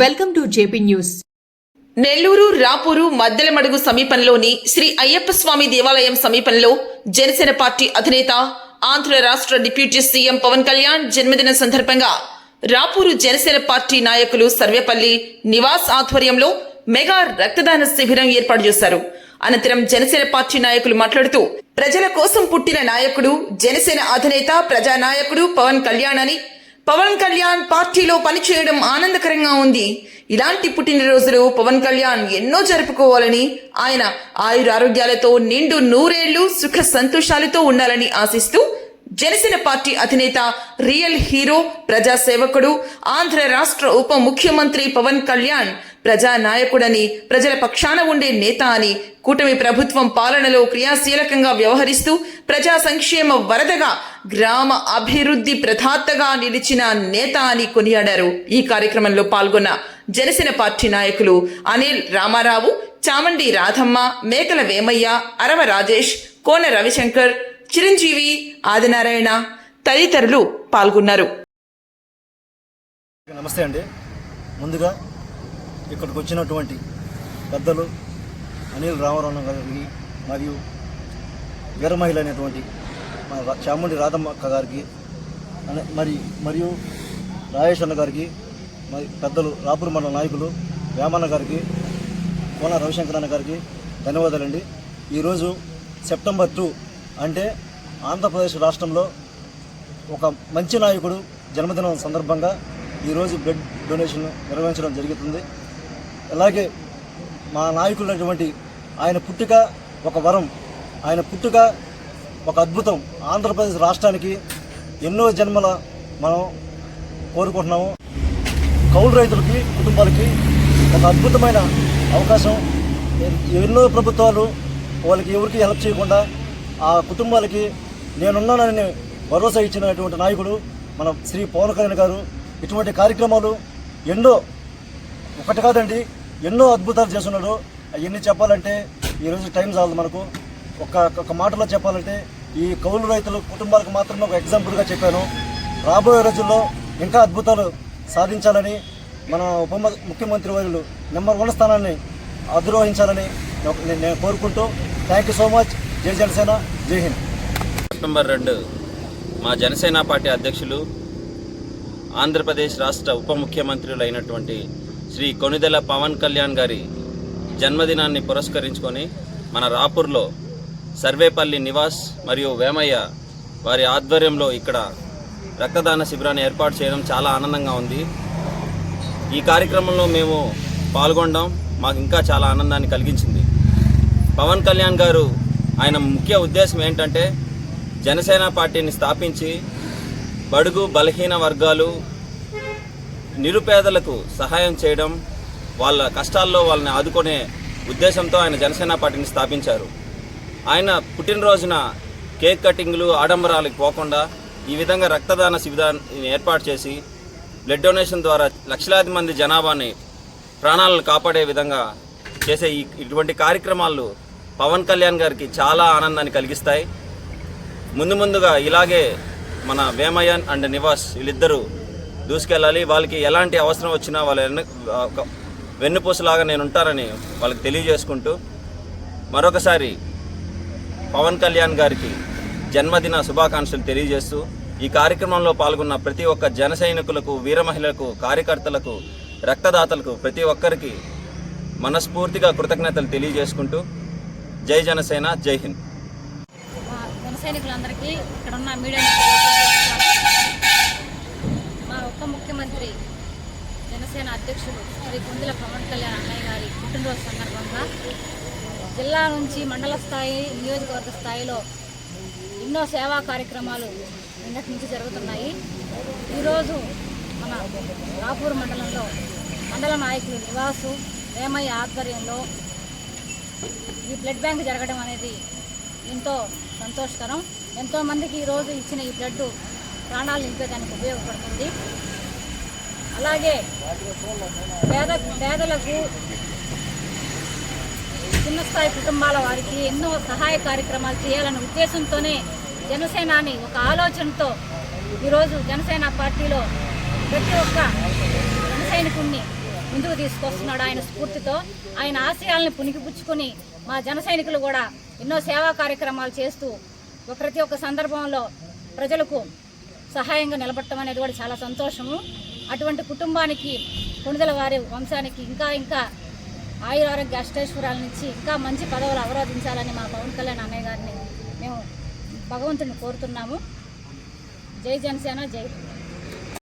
Welcome to JP news. Nellore Rapur Maddelamadugu సమీపంలోని శ్రీ అయ్యప్ప స్వామి దేవాలయం సమీపంలో జనసేన పార్టీ అధినేత ఆంధ్ర రాష్ట్ర డిప్యూటీ సీఎం పవన్ కళ్యాణ్ జన్మదిన సందర్భంగా రాపూరు జనసేన పార్టీ నాయకులు సర్వేపల్లి నివాస్ ఆధ్వర్యంలో మెగా రక్తదాన శిబిరం ఏర్పాటు చేశారు. అనంతరం జనసేన పార్టీ నాయకులు మాట్లాడుతూ ప్రజల కోసం పుట్టిన నాయకుడు జనసేన అధినేత ప్రజానాయకుడు పవన్ కళ్యాణ్ అని పవన్ కళ్యాణ్ పార్టీలో పనిచేయడం ఆనందకరంగా ఉంది. ఇలాంటి పుట్టినరోజులు పవన్ కళ్యాణ్ ఎన్నో జరుపుకోవాలని ఆయన ఆయురారోగ్యాలతో నిండు నూరేళ్ళు సుఖ సంతోషాలతో ఉండాలని ఆశిస్తూ జనసేన పార్టీ అధినేత రియల్ హీరో ప్రజాసేవకుడు ఆంధ్ర రాష్ట్ర ఉప ముఖ్యమంత్రి పవన్ కళ్యాణ్ ప్రజా నాయకుడని ప్రజల పక్షాన ఉండే నేత అని కూటమి ప్రభుత్వం పాలనలో క్రియాశీలకంగా వ్యవహరిస్తూ ప్రజా సంక్షేమ వరదగా గ్రామ అభివృద్ధి ప్రధాతగా నిలిచిన నేత అని కొనియాడారు. ఈ కార్యక్రమంలో పాల్గొన్న జనసేన పార్టీ నాయకులు అనిల్ రామారావు చామండి రాధమ్మ మేకల వేమయ్య అరవ రాజేష్ కోన రవిశంకర్ చిరంజీవి ఆదినారాయణ తదితరులు పాల్గొన్నారు. నమస్తే అండి. ముందుగా ఇక్కడికి వచ్చినటువంటి పెద్దలు అనిల్ రామారావు గారికి మరియు వీరమహిళ అనేటువంటి మా చాముండి రాధమ్మ అక్క గారికి మరి మరియు రాజేష్ అన్న గారికి మరి పెద్దలు రాపూర్ మండల నాయకులు వేమన్న గారికి కోన రవిశంకర్ అన్న గారికి ధన్యవాదాలండి. ఈరోజు సెప్టెంబర్ టూ అంటే ఆంధ్రప్రదేశ్ రాష్ట్రంలో ఒక మంచి నాయకుడు జన్మదినం సందర్భంగా ఈరోజు బ్లడ్ డొనేషన్ నిర్వహించడం జరుగుతుంది. అలాగే మా నాయకులైనటువంటి ఆయన పుట్టుక ఒక వరం ఆయన పుట్టుక ఒక అద్భుతం. ఆంధ్రప్రదేశ్ రాష్ట్రానికి ఎన్నో జన్మల మనం కోరుకుంటున్నాము. కౌలు రైతులకి కుటుంబాలకి ఒక అద్భుతమైన అవకాశం. ఎన్నో ప్రభుత్వాలు వాళ్ళకి ఎవరికి హెల్ప్ చేయకుండా ఆ కుటుంబాలకి నేనున్నానని భరోసా ఇచ్చినటువంటి నాయకుడు మన శ్రీ పవన్ కళ్యాణ్ గారు. ఇటువంటి కార్యక్రమాలు ఎన్నో ఒకటి కాదండి ఎన్నో అద్భుతాలు చేస్తున్నాడు. అవన్నీ చెప్పాలంటే ఈరోజు టైం చాలదు మనకు. ఒక ఒక మాటలో చెప్పాలంటే ఈ కౌలు రైతుల కుటుంబాలకు మాత్రమే ఒక ఎగ్జాంపుల్గా చెప్పాను. రాబోయే రోజుల్లో ఇంకా అద్భుతాలు సాధించాలని మన ఉప ముఖ్యమంత్రి వర్యులు నెంబర్ వన్ స్థానాన్ని అధిరోహించాలని నేను కోరుకుంటూ థ్యాంక్ యూ సో మచ్. జై జనసేన జై హింద్. సెప్టెంబర్ రెండు మా జనసేన పార్టీ అధ్యక్షులు ఆంధ్రప్రదేశ్ రాష్ట్ర ఉప ముఖ్యమంత్రులు అయినటువంటి శ్రీ కొనిదెల పవన్ కళ్యాణ్ గారి జన్మదినాన్ని పురస్కరించుకొని మన రాపూర్లో సర్వేపల్లి నివాస్ మరియు వేమయ్య వారి ఆధ్వర్యంలో ఇక్కడ రక్తదాన శిబిరాన్ని ఏర్పాటు చేయడం చాలా ఆనందంగా ఉంది. ఈ కార్యక్రమంలో మేము పాల్గొనడం మాకు ఇంకా చాలా ఆనందాన్ని కలిగించింది. పవన్ కళ్యాణ్ గారు ఆయన ముఖ్య ఉద్దేశం ఏంటంటే జనసేన పార్టీని స్థాపించి బడుగు బలహీన వర్గాలు నిరుపేదలకు సహాయం చేయడం వాళ్ళ కష్టాల్లో వాళ్ళని ఆదుకునే ఉద్దేశంతో ఆయన జనసేన పార్టీని స్థాపించారు. ఆయన పుట్టినరోజున కేక్ కటింగ్లు ఆడంబరాలకు పోకుండా ఈ విధంగా రక్తదాన శిబిరాన్ని ఏర్పాటు చేసి బ్లడ్ డొనేషన్ ద్వారా లక్షలాది మంది జనాభాని ప్రాణాలను కాపాడే విధంగా చేసే ఇటువంటి కార్యక్రమాలు పవన్ కళ్యాణ్ గారికి చాలా ఆనందాన్ని కలిగిస్తాయి. ముందు ముందుగా ఇలాగే మన వేమయ్యన్ అండ్ నివాస్ వీళ్ళిద్దరూ దూసుకెళ్ళాలి. వాళ్ళకి ఎలాంటి అవసరం వచ్చినా వాళ్ళ వెన్న ఒక వెన్నుపూసలాగా నేను ఉంటానని వాళ్ళకి తెలియజేసుకుంటూ మరొకసారి పవన్ కళ్యాణ్ గారికి జన్మదిన శుభాకాంక్షలు తెలియజేస్తూ ఈ కార్యక్రమంలో పాల్గొన్న ప్రతి ఒక్క జన సైనికులకు వీర మహిళలకు కార్యకర్తలకు రక్తదాతలకు ప్రతి ఒక్కరికి మనస్ఫూర్తిగా కృతజ్ఞతలు తెలియజేసుకుంటూ జై జనసేన జై హింద్. మా ఇక్కడ ఉన్న మీడియా మా ఉప ముఖ్యమంత్రి జనసేన అధ్యక్షుడు శ్రీ కుందుల పవన్ కళ్యాణ్ అన్నయ్య గారి పుట్టినరోజు సందర్భంగా జిల్లా నుంచి మండల స్థాయి నియోజకవర్గ స్థాయిలో ఎన్నో సేవా కార్యక్రమాలు నిన్నటి నుంచి జరుగుతున్నాయి. ఈరోజు మన రాపూర్ మండలంలో మండల నాయకులు నివాసు వేమయ్య ఆధ్వర్యంలో ఈ బ్లడ్ బ్యాంక్ జరగడం అనేది ఎంతో సంతోషకరం. ఎంతోమందికి ఈరోజు ఇచ్చిన ఈ బ్లడ్ ప్రాణాలు నింపేదానికి ఉపయోగపడుతుంది. అలాగే పేద పేదలకు చిన్న స్థాయి కుటుంబాల వారికి ఎన్నో సహాయ కార్యక్రమాలు చేయాలనే ఉద్దేశంతోనే జనసేనాని ఒక ఆలోచనతో ఈరోజు జనసేన పార్టీలో ప్రతి ఒక్క జన ముందుకు తీసుకొస్తున్నాడు ఆయన స్ఫూర్తితో. ఆయన ఆశయాలను పుణికిపుచ్చుకొని మా జన సైనికులు కూడా ఎన్నో సేవా కార్యక్రమాలు చేస్తూ ప్రతి ఒక్క సందర్భంలో ప్రజలకు సహాయంగా నిలబడటం అనేది కూడా చాలా సంతోషము. అటువంటి కుటుంబానికి కొణిదల వారి వంశానికి ఇంకా ఇంకా ఆయురారోగ్య అష్టైశ్వరాల నుంచి ఇంకా మంచి పదవులు అవరోధించాలని మా పవన్ కళ్యాణ్ అన్నయ్య గారిని మేము భగవంతుని కోరుతున్నాము. జై జనసేన జై